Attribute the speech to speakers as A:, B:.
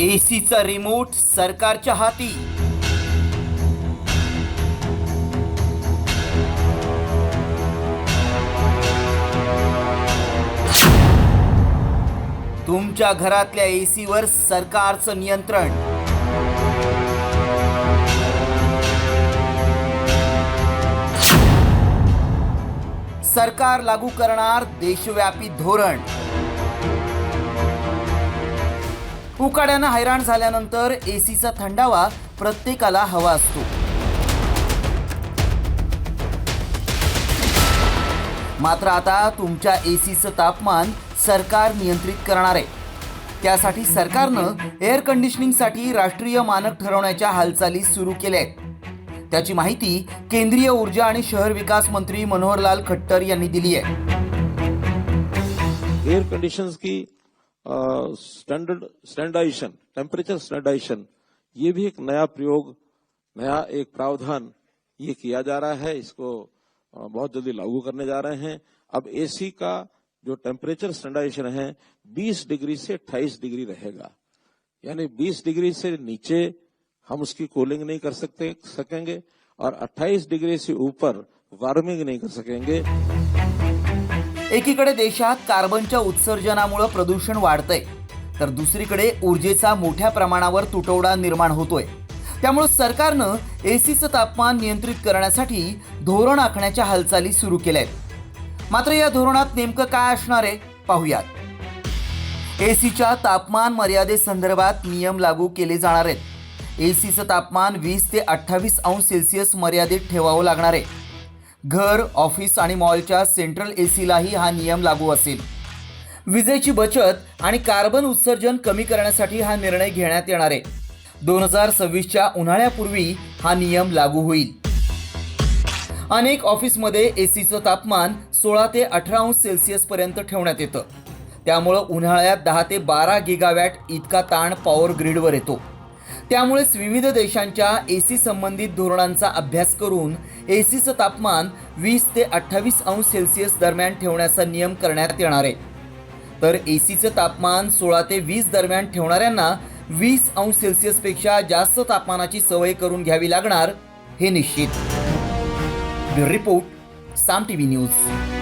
A: एसीचा remote सरकारच्या हाती. तुमच्या घरातल्या एसीवर सरकारचं नियंत्रण. सरकार लागू करणार देशव्यापी धोरण. उकाड्यानं हैराण झाल्यानंतर एसीचा थंडावा प्रत्येकाला हवा असतो. मात्र आता तुमच्या एसीचं तापमान सरकार नियंत्रित करणार आहे. त्यासाठी सरकारनं एअर कंडिशनिंगसाठी राष्ट्रीय मानक ठरवण्याच्या हालचाली सुरू केल्या आहेत. त्याची माहिती केंद्रीय ऊर्जा आणि शहर विकास मंत्री मनोहरलाल खट्टर यांनी दिली आहे.
B: एअर कंडीशंस की स्टैंडर्ड स्टैंडर्डाइजेशन टेम्परेचर स्टैंडर्डाइजेशन ये भी एक नया प्रयोग, नया एक प्रावधान ये किया जा रहा है, इसको बहुत जल्दी लागू करने जा रहे हैं। अब एसी का जो टेम्परेचर स्टैंडाइजेशन है 20 डिग्री से 28 डिग्री रहेगा। यानी 20 डिग्री से नीचे हम उसकी कूलिंग नहीं कर सकते, सकेंगे, और 28 डिग्री से ऊपर वार्मिंग नहीं कर सकेंगे।
A: एकीकडे देशात कार्बनच्या उत्सर्जनामुळं प्रदूषण वाढतंय तर दुसरीकडे ऊर्जेचा मोठ्या प्रमाणावर तुटवडा निर्माण होतोय. त्यामुळं सरकारनं एसीचं तापमान नियंत्रित करण्यासाठी धोरण आखण्याच्या हालचाली सुरू केल्या आहेत मात्र या धोरणात नेमकं काय असणार आहे पाहूयात. एसीच्या तापमान मर्यादेसंदर्भात नियम लागू केले जाणार आहेत. एसीचं तापमान वीस ते अठ्ठावीस अंश सेल्सिअस मर्यादेत ठेवावं लागणार आहे. घर ऑफिस आणि मॉलच्या सेंट्रल ए सीलाही हा नियम लागू असेल. विजेची बचत आणि कार्बन उत्सर्जन कमी करण्यासाठी हा निर्णय घेण्यात येणार आहे. दोन हजार सव्वीसच्या उन्हाळ्यापूर्वी हा नियम लागू होईल. अनेक ऑफिसमध्ये एसीचं तापमान सोळा ते अठरा अंश सेल्सिअस पर्यंत ठेवण्यात येतं. त्यामुळं उन्हाळ्यात दहा ते बारा गिगावॅट इतका ताण पॉवर ग्रीडवर येतो. त्यामुळेच विविध देशांच्या एसी संबंधित धोरणांचा अभ्यास करून एसीचं तापमान वीस ते अठ्ठावीस अंश सेल्सिअस दरम्यान ठेवण्याचा नियम करण्यात येणार आहे. तर एसीचं तापमान सोळा ते वीस दरम्यान ठेवणाऱ्यांना वीस अंश सेल्सिअसपेक्षा जास्त तापमानाची सवय करून घ्यावी लागणार हे निश्चित. Report Saam T V news.